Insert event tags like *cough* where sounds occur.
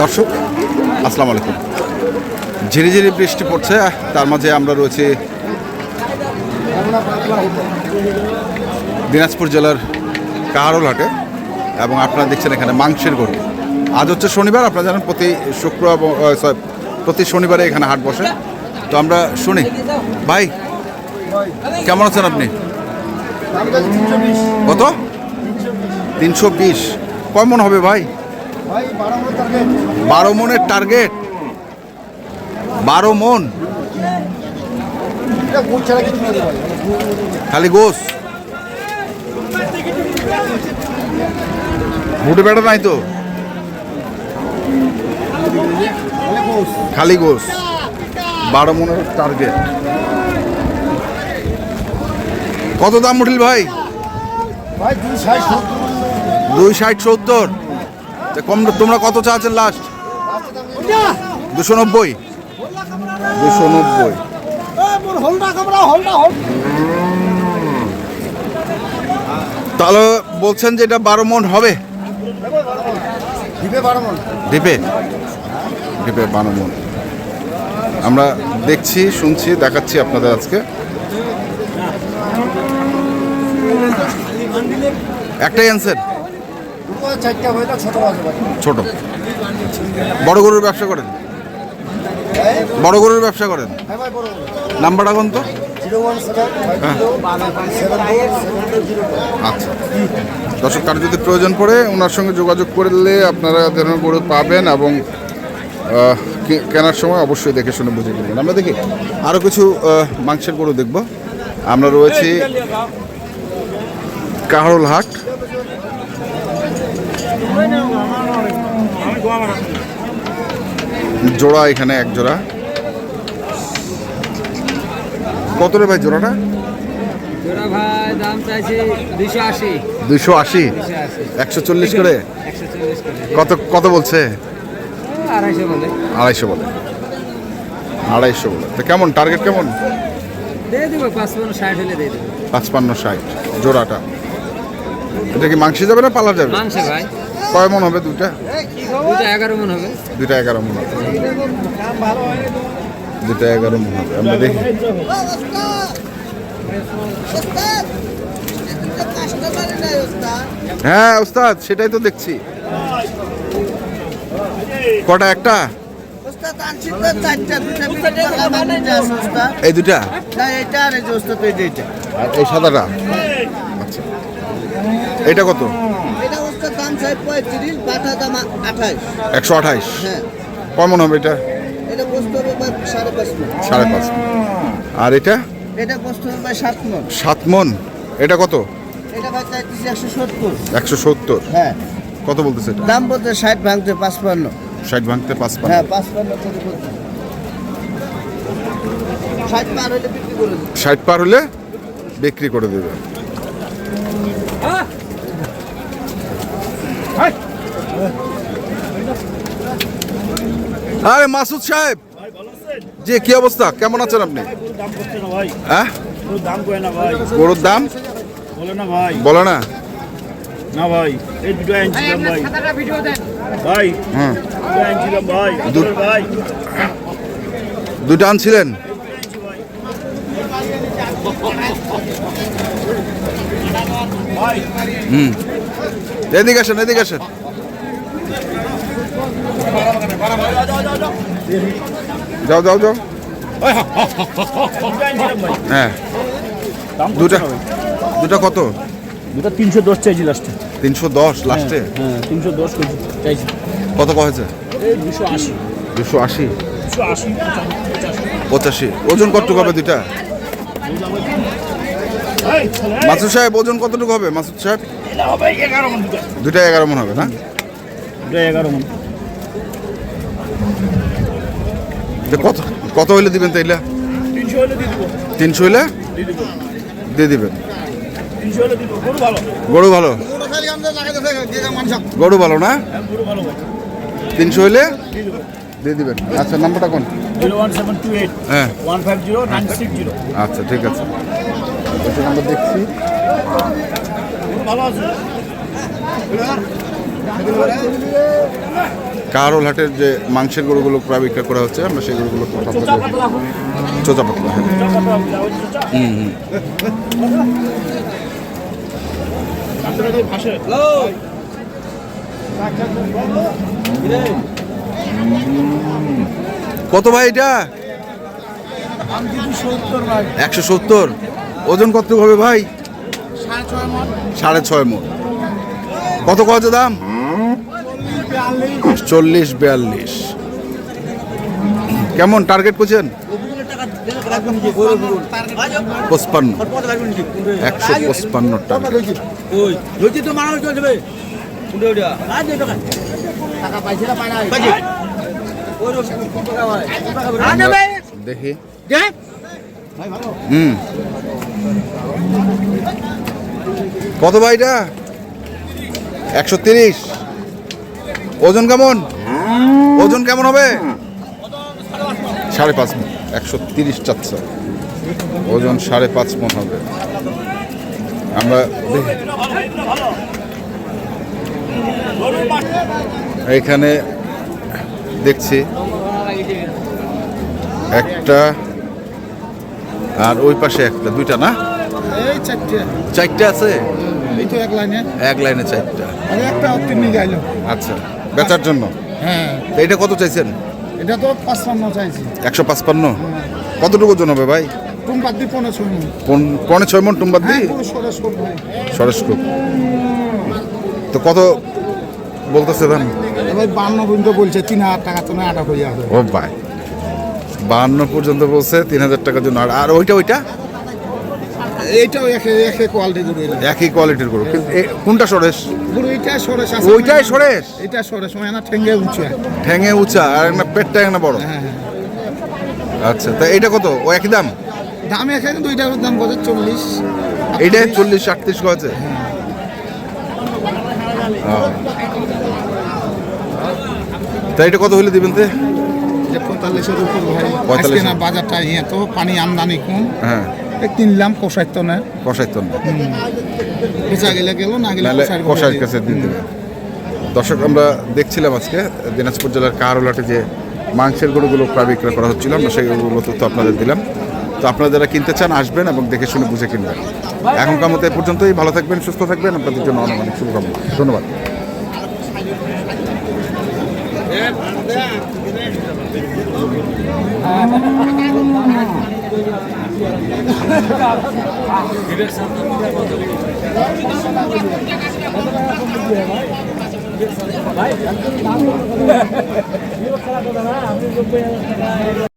দর্শক, আসসালামু আলাইকুম। ঝিরিঝিরি বৃষ্টি পড়ছে, তার মাঝে আমরা রয়েছি দিনাজপুর জেলার কাহারোল হাটে এবং আপনারা দেখছেন এখানে মাংসের গরু। আজ হচ্ছে শনিবার, আপনারা জানেন প্রতি শুক্র প্রতি শনিবারে এখানে হাট বসে। তো আমরা শুনি। ভাই, কেমন আছেন আপনি? কত? তিনশো বিশ। কয় মন হবে ভাই? বারো মনের টার্গেট বারো মন? খালি গোস। ভুটে বেড়া নাই তো? খালি গোস। বারো মনের টার্গেট কত দাম উঠিল ভাই? দুই ষাট সত্তর। কম তোমরা কত চাচ্ছেন লাস্ট দুশো নব্বই। দুশো নব্বই। তাহলে বলছেন যে এটা বারো মন হবে? ডিপে ডিপে? বারো মন। আমরা দেখছি শুনছি দেখাচ্ছি আপনাদের আজকে। একটাই অ্যান্সার ছোট বড় গরুর ব্যবসা করেন? বড় গরুর ব্যবসা করেন? হ্যাঁ নাম্বারটা কোন তো। হ্যাঁ। আচ্ছা। দর্শক কার যদি প্রয়োজন পড়ে ওনার সঙ্গে যোগাযোগ করলে আপনারা ধরনের গরু পাবেন এবং কেনার সময় অবশ্যই দেখে শুনে বুঝে কিনবেন আমরা দেখি আরও কিছু মাংসের গরু দেখব। আমরা রয়েছি কাহরুল হাট। জোড়া এখানে এক জোড়া। কত রে ভাই জোড়াটা? দুইশো আশি। একশো চল্লিশ করে? কত কত বলছে? আড়াইশো বলে। আড়াইশো বলে। তো কেমন টার্গেট কেমন? পাঁচপান্ন ষাট। জোড়াটা। এটা কি মাংসে যাবে না পালা যাবে? মাংস ভাই। কয় মন হবে দুইটা? দুটো এগারো মন হবে। দুইটা এগারো মন হবে। দুইটা এগারো মন হবে। আমরা দেখি। হ্যাঁ ওস্তাদ সেটাই তো দেখছি। কটা একটা? এই দুটা আর এই সাদাটা? আচ্ছা। এটা কত? একশো আঠাইশ হ্যাঁ। কমন হবে এটা? সাড়ে পাঁচ আর এটা? সাত মন। এটা কত? একশো সত্তর। হ্যাঁ। কত বলতেছে এটা? দাম বলতে ষাট ভাঙতে পাঁচপান্ন। ষাট ভাঙতে পাঁচ পান হ্যাঁ পাঁচপান্ন করে বলতে। ষাট পার হলে বিক্রি করে দেবো ষাট পার হলে বিক্রি করে দেবে আরে মাসুদ সাহেব। জি কি অবস্থা? কেমন আছেন আপনি? হ্যাঁ? গরুর দাম? বলে না। ভাই বলো না না ভাই এই দুটো আনছিলাম ভাই ভাই হ্যাঁ দুটো আনছিলাম ভাই ভাই দুটো আনছিলেন? হুম। এদিকে আসেন এদিকে আসেন। যাও যাও যাও। দুটো হ্যাঁ। দুটা দুটা কত? দুটো তিনশো দশ চাইছি লাস্টে তিনশো দশ লাস্টে হ্যাঁ তিনশো দশ চাইছি কত এই দুশো আশি। দুশো আশি। পঁচাশি। ওজন কতটুকু হবে দুইটা মাসুদ সাহেব ওজন কতটুকু হবে? মাসুদ সাহেব? মন দুটো এগারো মন হবে না? দুটো এগারো মন। কত কত হইলে দিবেন তাইলে? তিনশো হইলে দিয়ে দিবেন। গরু ভালো। গরু ভালো? না? হ্যাঁ তিনশো হইলে? দিয়ে দিবেন। আচ্ছা নাম্বারটা কোন? হ্যাঁ। আচ্ছা ঠিক আছে। এটা আমরা দেখছি। কারোল হাটের যে মাংসের গরুগুলো প্রায় বিক্রয় করা হচ্ছে আমরা সেই গরুগুলো চোচা পাতলা হ্যাঁ। হুম কত ভাই এটা? একশো সত্তর? ওজন কত হবে ভাই? সাড়ে ছয় মন। কত কত দাম? চল্লিশ বিয়াল্লিশ। কেমন টার্গেট করছেন? পঁচপান্ন। একশো পঁচপান্ন টার্গেট দেখি। হুম। কত ভাইটা একশো তিরিশ। ওজন কেমন? ওজন কেমন হবে? সাড়ে পাঁচ মন। একশো তিরিশ চাচ্ছে। ওজন সাড়ে পাঁচ মন হবে। আমরা। এখানে দেখছি একটা আর ওই পাশে একটা দুইটা না? এই চারটে। চারটে আছে? এই তো এক লাইনে। এক লাইনে চারটা। আচ্ছা বেচার জন্য? হ্যাঁ। এটা কত চাইছেন? এটা তো পাঁচপান্ন চাইছি। একশো পাঁচপান্ন? কতটুকু ওজন হবে ভাই? পনেরো ছয় মন। টুম্বাদ হ্যাঁ দি করব। সরেশ খুব তো কত বলতেছে দাম? এবার বান্ন পর্যন্ত বলছে তিন হাজার টাকা তো না আটা হয়ে যাবে ও ভাই। বাহান্ন পর্যন্ত বলছে তিন হাজার টাকার জন্য। আর আর ওইটা ওইটা? এইটাও গরু একই কোয়ালিটির গরু কিন্তু কোনটা সরেশ? গরু এইটাই সরেস আছে। ওইটাই সরেশ? এটা মানে না উঁচু। আর পেটটা বড়। হ্যাঁ হ্যাঁ। আচ্ছা তা এটা কত? ও একই দাম? দাম একে কিন্তু ওইটার দাম কত চল্লিশ। চল্লিশ আটত্রিশ আছে? তা এটা কত হলে দিবেন তে? যে পঁয়তাল্লিশের উপর ভাই। আজকে না বাজারটা ইয়ে তো পানি আমদানি কম। হ্যাঁ। কিনলাম না। কষাইতো না। বেচা গেলে গেল না গেলে নাহলে কষাইয়ের কষাইয়ের কাছে দিয়ে দেবে। দর্শক আমরা দেখছিলাম আজকে দিনাজপুর জেলার কারোলাটে যে মাংসের গরুগুলো প্রায় বিক্রয় করা হচ্ছিল আমরা সেই গরুগুলো তথ্য আপনাদের দিলাম। তো আপনারা যারা কিনতে চান আসবেন এবং দেখে শুনে বুঝে কিনবেন। এখনকার মতো এ পর্যন্তই ভালো থাকবেন সুস্থ থাকবেন। আপনাদের জন্য অনেক অনেক শুভকামনা। ধন্যবাদ। *laughs* *laughs* ভাই আমি